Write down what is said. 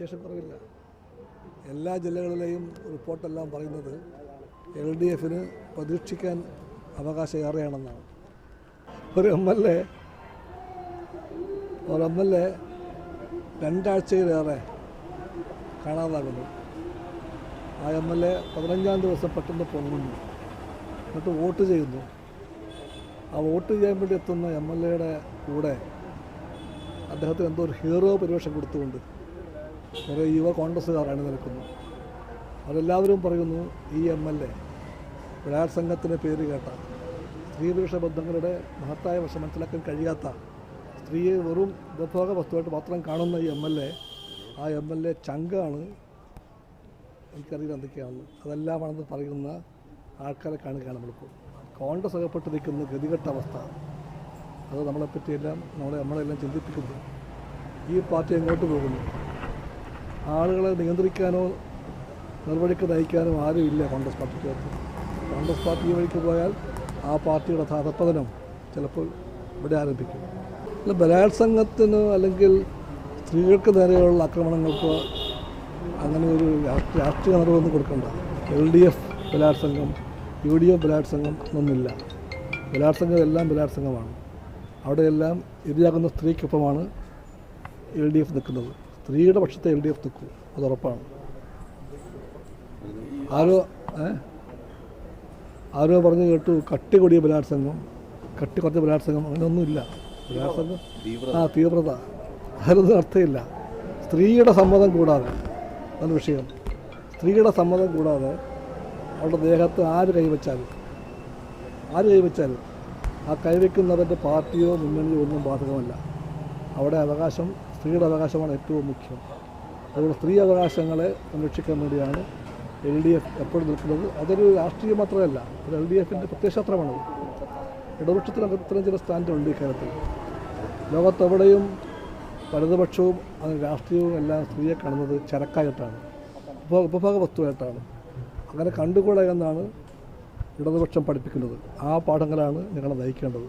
വിശേഷം കുറവില്ല എല്ലാ ജില്ലകളിലെയും റിപ്പോർട്ടെല്ലാം പറയുന്നത് എൽ ഡി എഫിന് പ്രതീക്ഷിക്കാൻ അവകാശം ഏറെയാണെന്നാണ് ഒരു M L A M L A A രണ്ടാഴ്ചയിലേറെ കാണാതാകുന്നു. ആ എം എൽ എ പതിനഞ്ചാം ദിവസം പെട്ടെന്ന് പൊങ്ങുന്നു. എന്നിട്ട് വോട്ട് ചെയ്യുന്നു. ആ വോട്ട് ചെയ്യാൻ വേണ്ടി എത്തുന്ന എം എൽ എയുടെ കൂടെ അദ്ദേഹത്തിന് എന്തോ ഒരു ഹീറോ പരിവേഷം കൊടുത്തുകൊണ്ട് കുറേ യുവ കോൺഗ്രസ്സുകാർ അണിനിരക്കുന്നു അതെല്ലാവരും പറയുന്നു ഈ എം എൽ എ ബലാത്സംഗത്തിന് പേര് കേട്ട സ്ത്രീപുരുഷ ബന്ധങ്ങളുടെ മഹത്തായ വശം മനസ്സിലാക്കാൻ കഴിയാത്ത സ്ത്രീയെ വെറും ഉപഭോഗ വസ്തുവായിട്ട് മാത്രം കാണുന്ന ഈ എം എൽ എ ആ എം എൽ എ ചങ്കാണ് എനിക്കറിയില്ല എന്തൊക്കെയാണെന്ന്. അതെല്ലാമാണെന്ന് പറയുന്ന ആൾക്കാരെ കാണുകയാണ് നമ്മളിപ്പോൾ. കോൺഗ്രസ് അകപ്പെട്ടിരിക്കുന്ന ഗതികെട്ട അവസ്ഥ അത് നമ്മളെപ്പറ്റിയെല്ലാം നമ്മളെ നമ്മളെല്ലാം ചിന്തിപ്പിക്കുന്നു. ഈ പാർട്ടി എങ്ങോട്ട് പോകുന്നു? ആളുകളെ നിയന്ത്രിക്കാനോ നിർവഴിക്ക് നയിക്കാനോ ആരുമില്ല കോൺഗ്രസ് പാർട്ടിക്കകത്ത്. കോൺഗ്രസ് പാർട്ടി വഴിക്ക് പോയാൽ ആ പാർട്ടിയുടെ ധാതപ്പതനം ചിലപ്പോൾ ഇവിടെ ആരംഭിക്കും. അല്ല ബലാത്സംഗത്തിന് അല്ലെങ്കിൽ സ്ത്രീകൾക്ക് നേരെയുള്ള ആക്രമണങ്ങൾക്ക് അങ്ങനെ ഒരു രാഷ്ട്രീയ നിറവൊന്നും കൊടുക്കണ്ട. എൽ ഡി എഫ് ബലാത്സംഗം യു ഡി എഫ് ബലാത്സംഗം എന്നൊന്നുമില്ല ബലാത്സംഗം എല്ലാം ബലാത്സംഗമാണ്. അവിടെയെല്ലാം ഇരയാകുന്ന സ്ത്രീക്കൊപ്പമാണ് എൽ ഡി എഫ് നിൽക്കുന്നത്. സ്ത്രീയുടെ പക്ഷത്തെ എൽ ഡി എഫ് നിൽക്കൂ. അത് ഉറപ്പാണ്. ആരോ ഏ? ആരോ പറഞ്ഞു കേട്ടു കട്ടി കൂടിയ ബലാത്സംഗം കട്ടി കുറഞ്ഞ ബലാത്സംഗം അങ്ങനെയൊന്നുമില്ല. ബലാത്സംഗം? ആ തീവ്രത. അതിലൊന്നും അർത്ഥമില്ല. സ്ത്രീയുടെ സമ്മതം കൂടാതെ നല്ല വിഷയം. സ്ത്രീയുടെ സമ്മതം കൂടാതെ അവളുടെ ദേഹത്ത് ആര് കൈവച്ചാലും ആര് കൈവച്ചാലും ആ കൈവയ്ക്കുന്നവന്റെ പാർട്ടിയോ മുന്നണിയോ ഒന്നും ബാധകമല്ല. അവിടെ അവകാശം സ്ത്രീയുടെ അവകാശമാണ് ഏറ്റവും മുഖ്യം. അതുകൊണ്ട് സ്ത്രീ അവകാശങ്ങളെ സംരക്ഷിക്കാൻ വേണ്ടിയാണ് എൽ ഡി എഫ് എപ്പോഴും നിൽക്കുന്നത്. അതൊരു രാഷ്ട്രീയം മാത്രമല്ല അത് എൽ ഡി എഫിന്റെ പ്രത്യക്ഷാത്രമാണത് ഇടപക്ഷത്തിനകത്ത് ഇത്തരം ചില സ്റ്റാൻഡുണ്ട് ഇക്കാര്യത്തിൽ കാര്യത്തിൽ ലോകത്തെവിടെയും വലതുപക്ഷവും അതിന് രാഷ്ട്രീയവും എല്ലാം സ്ത്രീയെ കാണുന്നത് ചരക്കായിട്ടാണ് ഉപഭോഗ ഉപഭോഗ വസ്തുവായിട്ടാണ് അങ്ങനെ കണ്ടുകൂടെ എന്നാണ് ഇടതുപക്ഷം പഠിപ്പിക്കുന്നത്. ആ പാഠങ്ങളാണ് ഞങ്ങളെ നയിക്കേണ്ടത്.